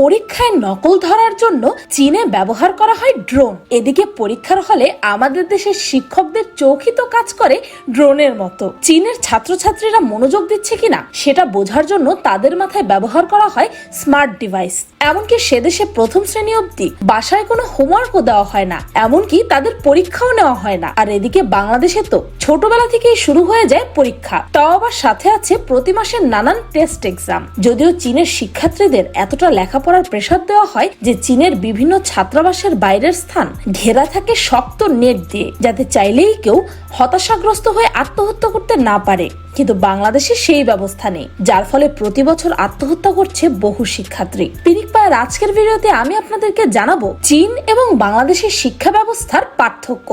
পরীক্ষায় নকল ধরার জন্য চীনে ব্যবহার করা হয় ড্রোন। এদিকে পরীক্ষার হলে আমাদের দেশের শিক্ষকদের চৌকি তো কাজ করে ড্রোনের মতো। চীনের ছাত্রছাত্রীরা মনোযোগ দিচ্ছে কিনা, সেটা বোঝার জন্য তাদের মাথায় ব্যবহার করা হয় স্মার্ট ডিভাইস। এমনকি সে দেশে প্রথম শ্রেণি অবধি বাসায় কোনো হোমওয়ার্কও দেওয়া হয় না, এমনকি তাদের পরীক্ষাও নেওয়া হয় না। আর এদিকে বাংলাদেশে তো ছোটবেলা থেকেই শুরু হয়ে যায় পরীক্ষা। তাও আবার সাথে আছে প্রতি মাসের নানান টেস্ট এক্সাম যদিও চীনের শিক্ষার্থীদের এতটা লেখাপড়ার প্রেশার দেওয়া হয় যে চীনের বিভিন্ন ছাত্রাবাসের বাইরের স্থান ঘেরা থাকে শক্ত নেট দিয়ে, যাতে চাইলেই কেউ হতাশাগ্রস্ত হয়ে আত্মহত্যা করতে না পারে। কিন্তু বাংলাদেশে সেই ব্যবস্থা নেই, যার ফলে প্রতি বছর আত্মহত্যা করছে বহু শিক্ষার্থী। পিনিক পায়ের আজকের ভিডিওতে আমি আপনাদেরকে জানাব চীন এবং বাংলাদেশের শিক্ষা ব্যবস্থার পার্থক্য।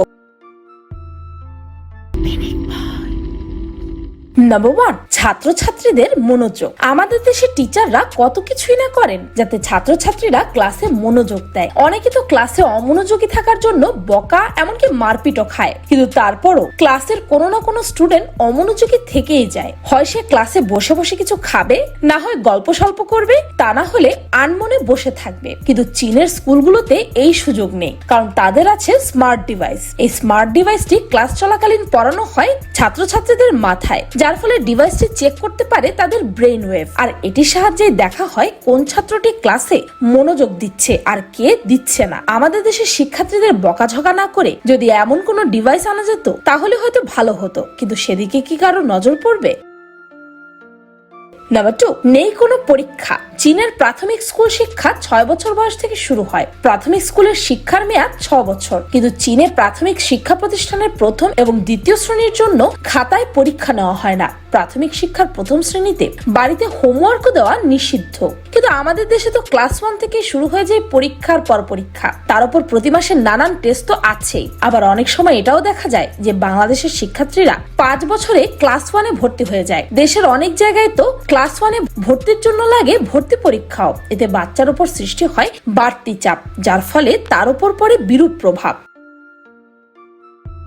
নাম্বার ছাত্রছাত্রীদের মনোযোগ। আমাদের দেশের টিচাররা কত কিছুই না করেন যাতে ছাত্রছাত্রীরা ক্লাসে মনোযোগ দেয়। অনেকে তো ক্লাসে অমনোযোগী থাকার জন্য বকা এমনকি মারপিটও খায়। কিন্তু তারপরও ক্লাসের কোনো না কোনো স্টুডেন্ট অমনোযোগী থেকেই যায়। হয় সে ক্লাসে বসে বসে কিছু খাবে, না হয় গল্প স্বল্প করবে, তা না হলে আনমনে বসে থাকবে। কিন্তু চীনের স্কুলগুলোতে এই সুযোগ নেই। কারণ তাদের আছে স্মার্ট ডিভাইস এই স্মার্ট ডিভাইসটি ক্লাস চলাকালীন পড়ানো হয় ছাত্রছাত্রীদের মাথায়, যার ফলে ডিভাইসটি চেক করতে পারে তাদের ব্রেন ওয়েভ আর এটির সাহায্যে দেখা হয় কোন ছাত্রটি ক্লাসে মনোযোগ দিচ্ছে আর কে দিচ্ছে না। আমাদের দেশের শিক্ষার্থীদের বকাঝকা না করে যদি এমন কোনো ডিভাইস আনা যেত, তাহলে হয়তো ভালো হতো। কিন্তু সেদিকে কি কারও নজর পড়বে? নাম্বার টু নেই কোনো পরীক্ষা। চীনের প্রাথমিক স্কুল শিক্ষা ছয় বছর বয়স থেকে শুরু হয়। প্রাথমিক স্কুলের শিক্ষার মেয়াদ ছ বছর। কিন্তু চীনে প্রাথমিক শিক্ষা প্রতিষ্ঠানের প্রথম এবং দ্বিতীয় শ্রেণির জন্য খাতায় পরীক্ষা নেওয়া হয় না। প্রাথমিক শিক্ষার প্রথম শ্রেণীতে বাড়িতে হোমওয়ার্কও দেওয়া নিষিদ্ধ। কিন্তু আমাদের দেশে তো ক্লাস ওয়ান থেকে শুরু হয়ে যায় পরীক্ষার পর পরীক্ষা। তার উপর প্রতি মাসে নানান টেস্ট তো আছেই। আবার অনেক সময় এটাও দেখা যায় যে বাংলাদেশের শিক্ষার্থীরা পাঁচ বছরে ক্লাস ওয়ানে ভর্তি হয়ে যায়। দেশের অনেক জায়গায় তো ক্লাস ওয়ানে ভর্তির জন্য লাগে ভর্তি পরীক্ষাও। এতে বাচ্চার উপর সৃষ্টি হয় বাড়তি চাপ, যার ফলে তার উপর পড়ে বিরূপ প্রভাব।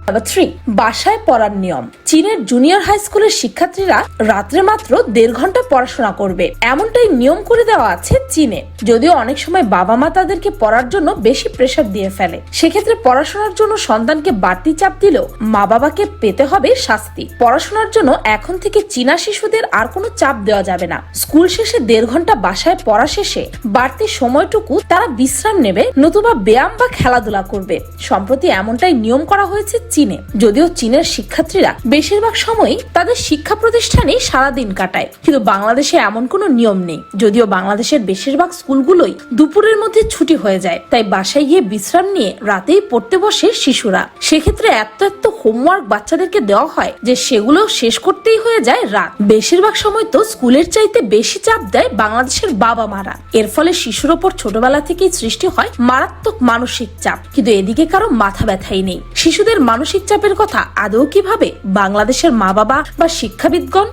নাম্বার থ্রি বাসায় পড়ার নিয়ম। চীনের জুনিয়র হাই স্কুলের শিক্ষার্থীরা রাত্রে মাত্র দেড় ঘণ্টা পড়াশোনা করবে। এমনটাই নিয়ম করে দেওয়া আছে চীনে। যদিও অনেক সময় বাবা মা তাদেরকে পড়ার জন্য বেশি প্রেশার দিয়ে ফেলে। সেক্ষেত্রে পড়াশোনার জন্য সন্তানকে বাড়তি চাপ দিলেও মা বাবাকে পেতে হবে শাস্তি। পড়াশোনার জন্য এখন থেকে চীনা শিশুদের আর কোনো চাপ দেওয়া যাবে না। স্কুল শেষে দেড় ঘণ্টা বাসায় পড়া শেষে বাড়তি সময়টুকু তারা বিশ্রাম নেবে, নতুবা ব্যায়াম বা খেলাধুলা করবে। সম্প্রতি এমনটাই নিয়ম করা হয়েছে চীনে। যদিও চীনের শিক্ষার্থীরা বেশিরভাগ সময়ই তাদের শিক্ষা প্রতিষ্ঠানে সারাদিন কাটায়। কিন্তু বাংলাদেশে এমন কোনো নিয়ম নেই। যদিও বাংলাদেশের বেশিরভাগ স্কুলগুলোই দুপুরের মধ্যে ছুটি হয়ে যায়, তাই বাসায় গিয়ে বিশ্রাম নিয়ে রাতেই পড়তে বসে শিশুরা। সেক্ষেত্রে এত এত হোমওয়ার্ক বাচ্চাদেরকে দেওয়া হয় যে সেগুলো শেষ করতেই হয়ে যায় রাত। বেশিরভাগ সময় তো স্কুলের চাইতে বেশি চাপ দেয় বাংলাদেশের বাবা মারা। এর ফলে শিশুর ওপর ছোটবেলা থেকেই সৃষ্টি হয় মারাত্মক মানসিক চাপ। কিন্তু এদিকে কারও মাথা ব্যথাই নেই। শিশুদের মানসিক চাপের কথা আদৌ কীভাবে বাংলাদেশের মা বাবা বা শিক্ষাবিদগণ?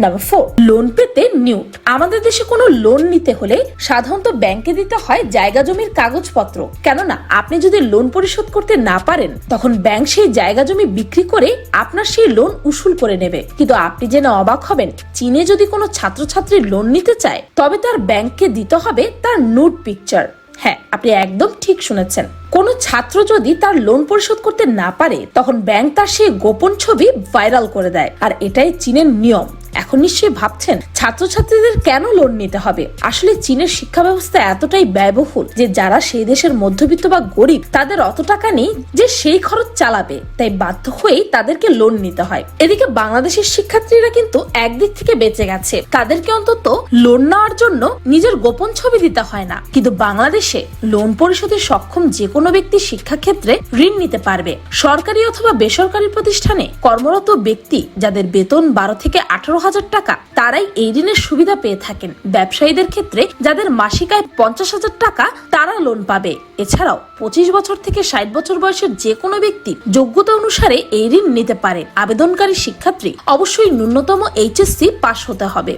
নাম্বার ফোর লোন পেতে নিউট আমাদের দেশে কোনো লোন নিতে হলে সাধারণত ব্যাংকে দিতে হয় জায়গা জমির কাগজপত্র। কেননা, আপনি যদি লোন পরিশোধ করতে না পারেন, তখন ব্যাংক সেই জায়গা জমি বিক্রি করে আপনার সেই লোন উসুল করে নেবে। কিন্তু আপনি জেনে অবাক হবেন, চীনে যদি কোনো ছাত্রছাত্রী লোন নিতে চায়, তবে তার ব্যাংককে দিতে হবে তার নোট পিকচার হ্যাঁ আপনি একদম ঠিক শুনেছেন। কোনো ছাত্র যদি তার লোন পরিশোধ করতে না পারে, তখন ব্যাংক তার সেই গোপন ছবি ভাইরাল করে দেয়। আর এটাই চীনের নিয়ম। এখন নিশ্চয়ই ভাবছেন ছাত্রছাত্রীদের কেন লোন নিতে হবে? আসলে চীনের শিক্ষা ব্যবস্থা এতটাই ব্যয়বহুল যে যারা সেই দেশের মধ্যবিত্ত বা গরিব, তাদের অত টাকা নেই যে সেই খরচ চালাবে। তাই বাধ্য হয়েই তাদেরকে লোন নিতে হয়। এদিকে বাংলাদেশের শিক্ষার্থীরা কিন্তু একদিক থেকে বেঁচে গেছে। তাদেরকে অন্তত লোন নেওয়ার জন্য নিজের গোপন ছবি দিতে হয় না। কিন্তু বাংলাদেশে লোন পরিশোধে সক্ষম যে কোনো ব্যক্তি শিক্ষাক্ষেত্রে ঋণ নিতে পারবে। সরকারি অথবা বেসরকারি প্রতিষ্ঠানে কর্মরত ব্যক্তি যাদের বেতন বারো থেকে আঠারো হাজার টাকা। তারাই এই ঋণের সুবিধা পেয়ে থাকেন। ব্যবসায়ীদের ক্ষেত্রে যাদের মাসিক আয় পঞ্চাশ হাজার টাকা, তারা লোন পাবে। এছাড়াও পঁচিশ বছর থেকে ষাট বছর বয়সের যে কোনো ব্যক্তি যোগ্যতা অনুসারে এই ঋণ নিতে পারে আবেদনকারী শিক্ষার্থী অবশ্যই ন্যূনতম এইচএসসি পাশ হতে হবে।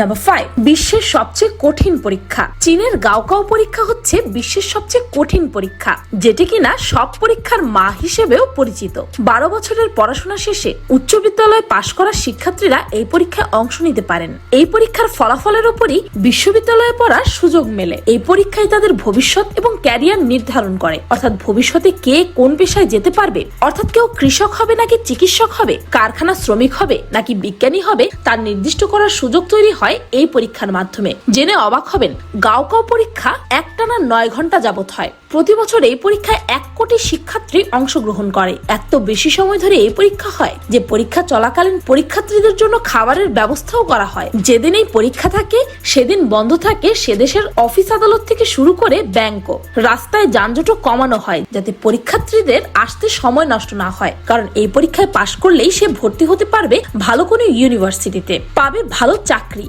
নাম্বার ফাইভ বিশ্বের সবচেয়ে কঠিন পরীক্ষা। চীনের গাওকাও পরীক্ষা হচ্ছে বিশ্বের সবচেয়ে কঠিন পরীক্ষা, যেটি কিনা সব পরীক্ষার মা হিসেবেও পরিচিত। বারো বছরের পড়াশোনা শেষে উচ্চ বিদ্যালয়ে পাশ করা শিক্ষার্থীরা এই পরীক্ষায় অংশ নিতে পারেন। এই পরীক্ষার ফলাফলের উপরই বিশ্ববিদ্যালয়ে পড়ার সুযোগ মেলে। এই পরীক্ষায় তাদের ভবিষ্যৎ এবং ক্যারিয়ার নির্ধারণ করে। অর্থাৎ ভবিষ্যতে কে কোন পেশায় যেতে পারবে? অর্থাৎ কেউ কৃষক হবে নাকি চিকিৎসক হবে? কারখানা শ্রমিক হবে নাকি বিজ্ঞানী হবে? তার নির্দিষ্ট করার সুযোগ তৈরি হয় এই পরীক্ষার মাধ্যমে। জেনে অবাক হবেন, গাওকাও পরীক্ষা একটানা নয় ঘণ্টা যাবত হয়। প্রতি বছর এই পরীক্ষায় এক কোটি শিক্ষার্থী অংশগ্রহণ করে। এত বেশি সময় ধরে এই পরীক্ষা হয় যে পরীক্ষা চলাকালীন পরীক্ষার্থীদের জন্য খাবারের ব্যবস্থাও করা হয়। যেদিন এই পরীক্ষা থাকে, সেদিন বন্ধ থাকে সে দেশের অফিস আদালত থেকে শুরু করে ব্যাংকও। রাস্তায় যানজটও কমানো হয় যাতে পরীক্ষার্থীদের আসতে সময় নষ্ট না হয়। কারণ এই পরীক্ষায় পাশ করলেই সে ভর্তি হতে পারবে ভালো কোনো ইউনিভার্সিটিতে। পাবে ভালো চাকরি।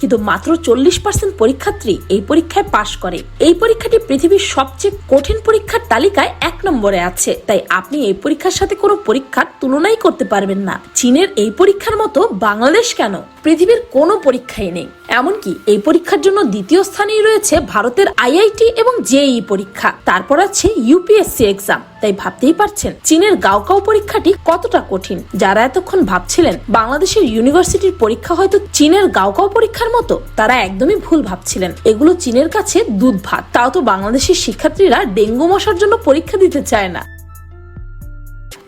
কিন্তু মাত্র চল্লিশ পার্সেন্ট পরীক্ষার্থী এই পরীক্ষায় পাশ করে। এই পরীক্ষাটি পৃথিবীর সবচেয়ে কঠিন পরীক্ষার তালিকায় এক নম্বরে আছে। তাই আপনি এই পরীক্ষার সাথে কোনো পরীক্ষার তুলনাই করতে পারবেন না। চীনের এই পরীক্ষার মতো বাংলাদেশ কেন? পৃথিবীর কোনো পরীক্ষাই নেই। এমনকি এই পরীক্ষার জন্য দ্বিতীয় স্থানেই রয়েছে ভারতের আইআইটি এবং জেই পরীক্ষা। তারপর আছে ইউপিএসসি এক্সাম তাই ভাবতেই পারছেন, চীনের গাওকাও পরীক্ষাটি কতটা কঠিন? যারা এতক্ষণ ভাবছিলেন, বাংলাদেশের ইউনিভার্সিটির পরীক্ষা হয়তো চীনের গাওকাও পরীক্ষার মতো তারা একদমই ভুল ভাবছিলেন। এগুলো চীনের কাছে দুধ ভাত তাও তো বাংলাদেশের শিক্ষার্থীরা ডেঙ্গু মশার জন্য পরীক্ষা দিতে চায় না।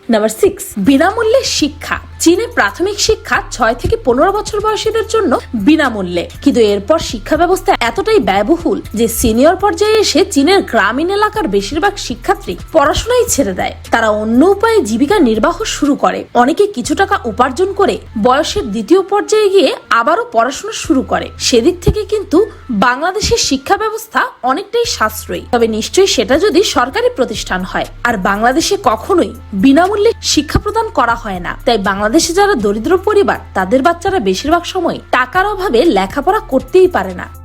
নাম্বার সিক্স বিনামূল্যে শিক্ষা। চীনে প্রাথমিক শিক্ষা ছয় থেকে পনেরো বছর বয়সীদের জন্য বিনামূল্যে। কিন্তু এরপর শিক্ষা ব্যবস্থা এতটাই ব্যয়বহুল যে সিনিয়র পর্যায়ে এসে চীনের গ্রামীণ এলাকার বেশিরভাগ শিক্ষার্থী পড়াশোনাই ছেড়ে দেয়। তারা অন্য উপায়ে জীবিকা নির্বাহ শুরু করে। অনেকে কিছু টাকা উপার্জন করে বয়সের দ্বিতীয় পর্যায়ে গিয়ে আবারও পড়াশোনা শুরু করে। সেদিক থেকে কিন্তু বাংলাদেশের শিক্ষা ব্যবস্থা অনেকটাই সাশ্রয়ী। তবে নিশ্চয়ই সেটা যদি সরকারি প্রতিষ্ঠান হয়। আর বাংলাদেশে কখনোই বিনামূল্যে শিক্ষা প্রদান করা হয় না। তাই বাংলাদেশে যারা দরিদ্র পরিবার তাদের বাচ্চারা বেশিরভাগ সময় টাকার অভাবে লেখাপড়া করতেই পারে না।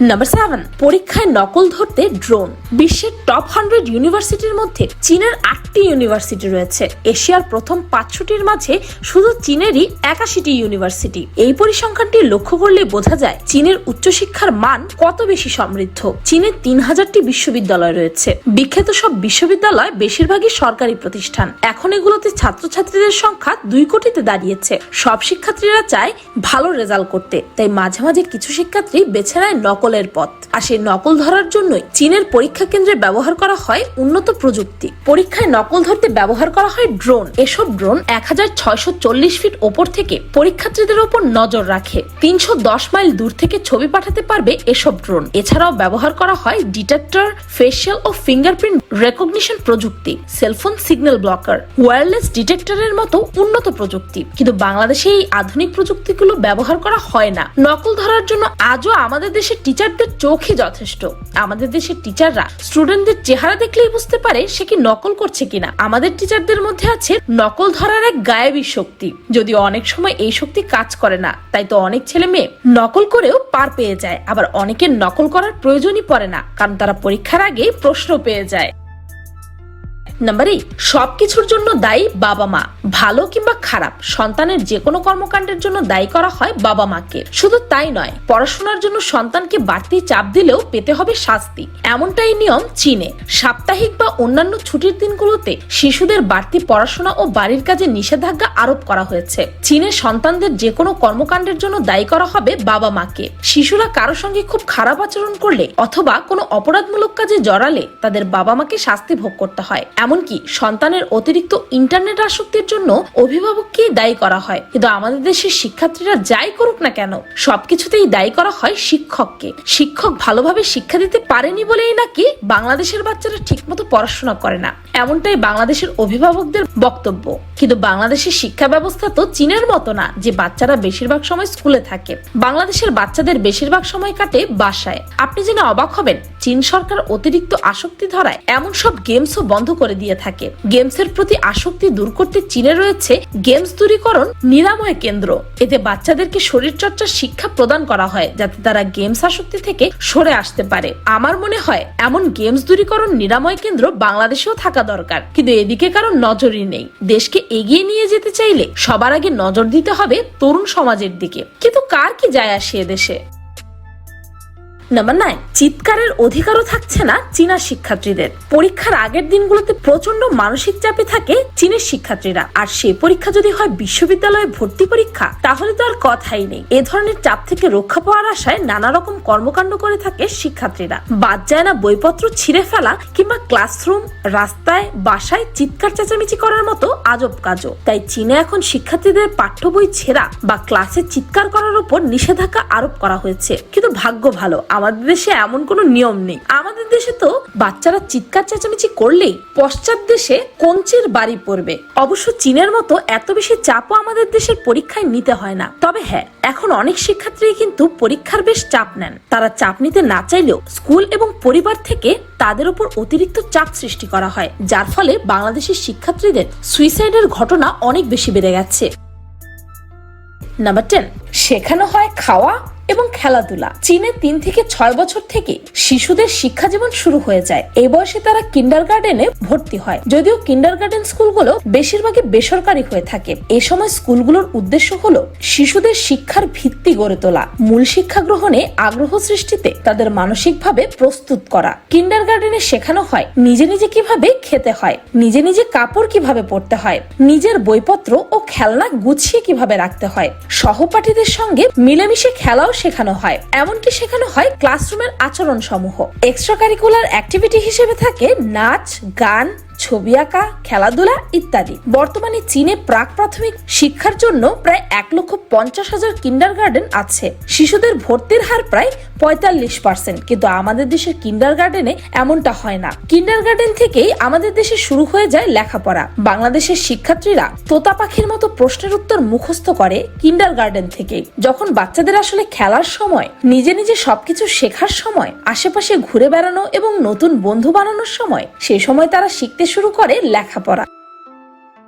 নাম্বার সেভেন পরীক্ষায় নকল ধরতে ড্রোন বিশ্বের টপ হান্ড্রেড ইউনিভার্সিটির মধ্যে চীনের আটটি ইউনিভার্সিটি রয়েছে। এশিয়ার প্রথম পাঁচশোটির মাঝে শুধু চীনেরই একাশিটি ইউনিভার্সিটি এই পরিসংখ্যানটি লক্ষ্য করলে বোঝা যায় চীনের উচ্চশিক্ষার মান কত বেশি সমৃদ্ধ। চীনের তিন হাজারটি বিশ্ববিদ্যালয় রয়েছে। বিখ্যাত সব বিশ্ববিদ্যালয় বেশিরভাগই সরকারি প্রতিষ্ঠান। এখন এগুলোতে ছাত্রছাত্রীদের সংখ্যা দুই কোটিতে দাঁড়িয়েছে। সব শিক্ষার্থীরা চায় ভালো রেজাল্ট করতে। তাই মাঝে মাঝে কিছু শিক্ষার্থী বেছে নেয় নকলের পথ। আর সেই নকল ধরার জন্যই চীনের পরীক্ষা কেন্দ্রে ব্যবহার করা হয় উন্নত প্রযুক্তি। পরীক্ষায় নকল ধরতে ব্যবহার করা হয় ড্রোন। এসব ড্রোন এক হাজার ছয়শো চল্লিশ ফিট ওপর থেকে পরীক্ষার্থীদের ওপর নজর রাখে। তিনশো দশ মাইল দূর থেকে ছবি পাঠাতে পারবে এসব ড্রোন। এছাড়াও ব্যবহার করা হয় ডিটেক্টর, ফেসিয়াল ও ফিঙ্গারপ্রিন্ট রেকগনিশন প্রযুক্তি, সেলফোন সিগন্যাল ব্লকার, ওয়্যারলেস ডিটেক্টরের মতো উন্নত প্রযুক্তি। কিন্তু বাংলাদেশে এই আধুনিক প্রযুক্তিগুলো ব্যবহার করা হয় না। নকল ধরার জন্য আজও আমাদের দেশের টিচারদের চোখই যথেষ্ট। আমাদের দেশের টিচাররা স্টুডেন্টদের চেহারা দেখলেই বুঝতে পারে সে কি নকল করছে কিনা। আমাদের টিচারদের মধ্যে আছে নকল ধরার এক গায়েবী শক্তি। যদিও অনেক সময় এই শক্তি কাজ করে না, তাই তো অনেক ছেলে মেয়ে নকল করেও পার পেয়ে যায়। আবার অনেকের নকল করার প্রয়োজনই পড়ে না, কারণ তারা পরীক্ষার আগে প্রশ্ন পেয়ে যায়। নাম্বার এইট সবকিছুর জন্য দায়ী বাবা মা ভালো কিংবা খারাপ, সন্তানের যে কোনো কর্মকাণ্ডের জন্য দায়ী করা হয় বাবা মাকে। শুধু তাই নয়, পড়াশোনার জন্য সন্তানকে বাড়তি চাপ দিলেও পেতে হবে শাস্তি। এমনটাই নিয়ম চীনে। সাপ্তাহিক বা অন্যান্য ছুটির দিনগুলোতে শিশুদের বাড়তি পড়াশোনা ও বাড়ির কাজে নিষেধাজ্ঞা আরোপ করা হয়েছে। চীনে সন্তানদের যে কোনো কর্মকাণ্ডের জন্য দায়ী করা হবে বাবা মাকে। শিশুরা কারও সঙ্গে খুব খারাপ আচরণ করলে অথবা কোনো অপরাধমূলক কাজে জড়ালে তাদের বাবা মাকে শাস্তি ভোগ করতে হয়। এমনকি সন্তানের অতিরিক্ত ইন্টারনেট আসক্তির জন্য অভিভাবককে দায়ী করা হয়। কিন্তু আমাদের দেশের শিক্ষার্থীরা যাই করুক না কেন, সবকিছুতেই দায়ী করা হয় শিক্ষককে। শিক্ষক ভালোভাবে শিক্ষা দিতে পারেনি বলেই নাকি বাংলাদেশের বাচ্চারা ঠিকমতো পড়াশোনা করে না। এমনটাই বাংলাদেশের অভিভাবকদের বক্তব্য। কিন্তু বাংলাদেশের শিক্ষা ব্যবস্থা তো চীনের মতো না, যে বাচ্চারা বেশিরভাগ সময় স্কুলে থাকে। বাংলাদেশের বাচ্চাদের বেশিরভাগ সময় কাটে বাসায়। আপনি জেনে অবাক হবেন, চীন সরকার অতিরিক্ত আসক্তি ধরায় এমন সব গেমসও বন্ধ করে দিয়ে থাকে। গেমসের প্রতি আসক্তি দূর করতে চীনে রয়েছে গেমস দূরীকরণ নিরাময় কেন্দ্র। এতে বাচ্চাদেরকে শরীরচর্চার শিক্ষা প্রদান করা হয় যাতে তারা গেমস আসক্তি থেকে সরে আসতে পারে। আমার মনে হয় এমন গেমস দূরীকরণ নিরাময় কেন্দ্র বাংলাদেশেও থাকা দরকার। কিন্তু এদিকে কারণ নজরই নেই। দেশকে এগিয়ে নিয়ে যেতে চাইলে সবার আগে নজর দিতে হবে তরুণ সমাজের দিকে। কিন্তু কার কি যায় আসে দেশে? নাম্বার নাইন চিৎকারের অধিকারও থাকছে না চীনা শিক্ষার্থীদের। পরীক্ষার আগের দিনগুলোতে প্রচণ্ড মানসিক চাপে থাকে চীনের শিক্ষার্থীরা। আর সে পরীক্ষা যদি হয় বিশ্ববিদ্যালয়ে ভর্তি পরীক্ষা, তাহলে তো আর কথাই নেই। এ ধরনের চাপ থেকে রক্ষা পাওয়ার আশায় নানা রকম কর্মকাণ্ড করে থাকে শিক্ষার্থীরা। বাদ যায় না বইপত্র ছিঁড়ে ফেলা কিংবা ক্লাসরুম, রাস্তায়, বাসায় চিৎকার চেঁচামেচি করার মতো আজব কাজও। তাই চীনে এখন শিক্ষার্থীদের পাঠ্য বই ছেঁড়া বা ক্লাসে চিৎকার করার উপর নিষেধাজ্ঞা আরোপ করা হয়েছে। কিন্তু ভাগ্য ভালো আমাদের দেশে এমন কোনো নিয়ম নেই। আমাদের দেশে তো বাচ্চারা চিৎকার, চেঁচামেচি করলেই পশ্চাৎ দেশে কঞ্চির বাড়ি পড়বে। অবশ্য চীনের মতো এত বেশি চাপও আমাদের দেশের পরীক্ষায় নিতে হয় না। তবে হ্যাঁ এখন অনেক শিক্ষার্থী কিন্তু পরীক্ষার বেশ চাপ নেন। তারা চাপ নিতে না চাইলেও স্কুল এবং পরিবার থেকে তাদের উপর অতিরিক্ত চাপ সৃষ্টি করা হয়। যার ফলে বাংলাদেশের শিক্ষার্থীদের সুইসাইডের ঘটনা অনেক বেশি বেড়ে গেছে। নাম্বার টেন, শেখানো হয় খাওয়া এবং খেলাধুলা। চীনে তিন থেকে ছয় বছর থেকে শিশুদের শিক্ষা জীবন শুরু হয়ে যায়। এই বয়সে তারা কিন্ডার গার্ডেনে ভর্তি হয়। যদিও কিন্ডার গার্ডেন স্কুলগুলো বেশিরভাগই বেসরকারি হয়ে থাকে। এ সময় স্কুলগুলোর উদ্দেশ্য হলো শিশুদের শিক্ষার ভিত্তি গড়ে তোলা। মূল শিক্ষা গ্রহণে আগ্রহ সৃষ্টিতে তাদের মানসিকভাবে প্রস্তুত করা। কিন্ডার গার্ডেনে শেখানো হয় নিজে নিজে কীভাবে খেতে হয়, নিজে নিজে কাপড় কীভাবে পরতে হয়, নিজের বইপত্র ও খেলনা গুছিয়ে কীভাবে রাখতে হয়। সহপাঠীদের সঙ্গে মিলেমিশে খেলাও শেখানো হয়। এমনকি শেখানো হয় ক্লাসরুমের আচরণ সমূহ এক্সট্রা কারিকুলার অ্যাক্টিভিটি হিসেবে থাকে নাচ, গান ছবি আঁকা, খেলাধুলা ইত্যাদি। বর্তমানে চীনে প্রাক প্রাথমিক শিক্ষার জন্য প্রায় এক লক্ষ পঞ্চাশ হাজার কিন্ডার গার্ডেন আছে। শিশুদের ভর্তির হার প্রায় পঁয়তাল্লিশ পার্সেন্ট। কিন্তু আমাদের দেশের কিন্ডার গার্ডেনে এমনটা হয় না। কিন্ডার গার্ডেন থেকেই আমাদের দেশে শুরু হয়ে যায় লেখাপড়া। বাংলাদেশের শিক্ষার্থীরা তোতা পাখির মতো প্রশ্নের উত্তর মুখস্থ করে কিন্ডার গার্ডেন থেকেই যখন বাচ্চাদের আসলে খেলার সময়, নিজে নিজে সবকিছু শেখার সময়, আশেপাশে ঘুরে বেড়ানো এবং নতুন বন্ধু বানানোর সময়, সে সময় তারা শিখতে শুরু করে লেখাপড়া।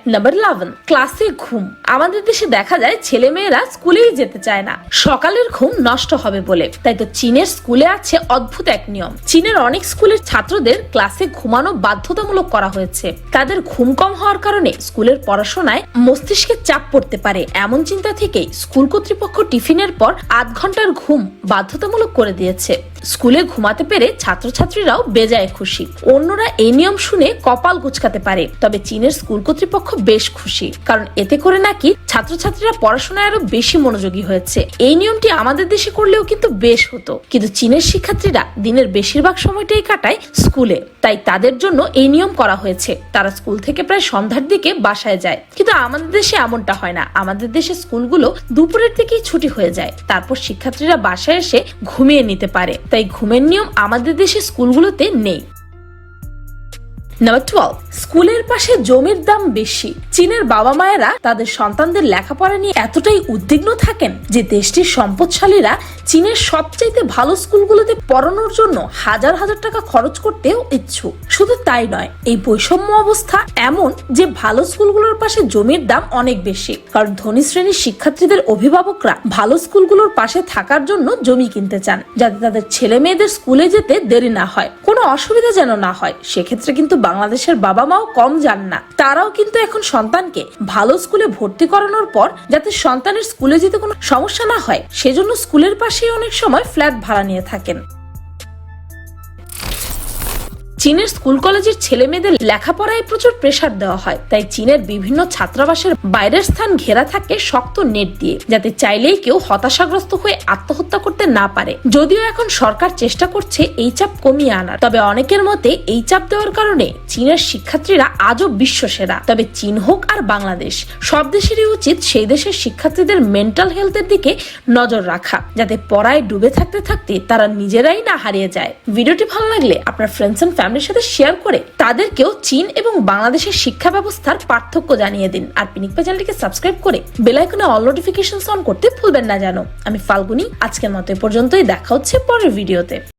নাম্বার ইলেভেন ক্লাসে ঘুম। আমাদের দেশে দেখা যায় ছেলে মেয়েরা স্কুলেই যেতে চায় না। সকালের ঘুম নষ্ট হবে বলে। তাই তো চীনের স্কুলে আছে অদ্ভুত এক নিয়ম। চীনের অনেক স্কুলের ছাত্রদের ক্লাসে ঘুমানো বাধ্যতামূলক করা হয়েছে। তাদের ঘুম কম হওয়ার কারণে স্কুলের পড়াশোনায় মস্তিষ্কে চাপ পড়তে পারে। এমন চিন্তা থেকেই স্কুল কর্তৃপক্ষ টিফিনের পর আধ ঘণ্টার ঘুম বাধ্যতামূলক করে দিয়েছে। স্কুলে ঘুমাতে পেরে ছাত্রছাত্রীরাও বেজায় খুশি। অন্যরা এই নিয়ম শুনে কপাল কুচকাতে পারে, তবে চীনের স্কুল কর্তৃপক্ষ বেশ খুশি, কারণ এতে করে নাকি ছাত্রছাত্রীরা পড়াশোনায় আরও বেশি মনোযোগী হয়েছে। এই নিয়মটি আমাদের দেশে করলেও কিন্তু বেশ হতো, কিন্তু চীনের শিক্ষার্থীরা দিনের বেশিরভাগ সময়টাই কাটায় স্কুলে। তাই তাদের জন্য এই নিয়ম করা হয়েছে, তারা স্কুল থেকে প্রায় সন্ধ্যার দিকে বাসায় যায়। কিন্তু আমাদের দেশে এমনটা হয় না, আমাদের দেশে স্কুলগুলো দুপুরের দিকেই ছুটি হয়ে যায়, তারপর শিক্ষার্থীরা বাসায় এসে ঘুমিয়ে নিতে পারে। তাই ঘুমের নিয়ম আমাদের দেশে স্কুলগুলোতে নেই। নাম্বার টুয়েলভ স্কুলের পাশে জমির দাম বেশি। চীনের বাবা মায়েরা তাদের সন্তানদের লেখাপড়া নিয়ে এতটাই উদ্বিগ্ন থাকেন যে দেশটির সম্পদশালীরা চীনের সবচাইতে ভালো স্কুলগুলোতে পড়ানোর জন্য হাজার হাজার টাকা খরচ করতেও ইচ্ছুক। শুধু তাই নয়, এই বৈষম্য অবস্থা এমন যে ভালো স্কুলগুলোর পাশে জমির দাম অনেক বেশি। কারণ ধনী শ্রেণির শিক্ষার্থীদের অভিভাবকরা ভালো স্কুলগুলোর পাশে থাকার জন্য জমি কিনতে চান, যাতে তাদের ছেলে মেয়েদের স্কুলে যেতে দেরি না হয়। কোনো অসুবিধা যেন না হয়, সেক্ষেত্রে কিন্তু বাংলাদেশের বাবা মাও কম যান না। তারাও কিন্তু এখন সন্তানকে ভালো স্কুলে ভর্তি করানোর পর যাতে সন্তানের স্কুলে যেতে কোনো সমস্যা না হয়, সেজন্য স্কুলের পাশেই অনেক সময় ফ্ল্যাট ভাড়া নিয়ে থাকেন। চীনের স্কুল কলেজের ছেলে মেয়েদের লেখাপড়ায় প্রচুর প্রেসার দেওয়া হয়। তাই চীনের বিভিন্ন ছাত্রাবাসের বাইরের স্থান ঘেরা থাকে শক্ত নেট দিয়ে, যাতে চাইলেই কেউ হতাশাগ্রস্ত হয়ে আত্মহত্যা করতে না পারে। যদিও এখন সরকার চেষ্টা করছে এই চাপ কমিয়ে আনার। তবে অনেকের মতে এই চাপ দেওয়ার কারণে চীনের শিক্ষার্থীরা আজও বিশ্ব সেরা তবে চীন হোক আর বাংলাদেশ, সব দেশেরই উচিত সেই দেশের শিক্ষার্থীদের মেন্টাল হেলথের দিকে নজর রাখা, যাতে পড়ায় ডুবে থাকতে থাকতে তারা নিজেরাই না হারিয়ে যায়। ভিডিওটি ভালো লাগলে আপনার ফ্রেন্ডস এন্ড ফ্যামিলির সাথে শেয়ার করে তাদেরকেও চীন এবং বাংলাদেশের শিক্ষা ব্যবস্থার পার্থক্য জানিয়ে দিন। আর পিনিকপা চ্যানেলটিকে সাবস্ক্রাইব করে বেলাইকনে অল নোটিফিকেশন অন করতে ভুলবেন না জানো আমি ফাল্গুনি, আজকের মতো এ পর্যন্তই। দেখা হচ্ছে পরের ভিডিওতে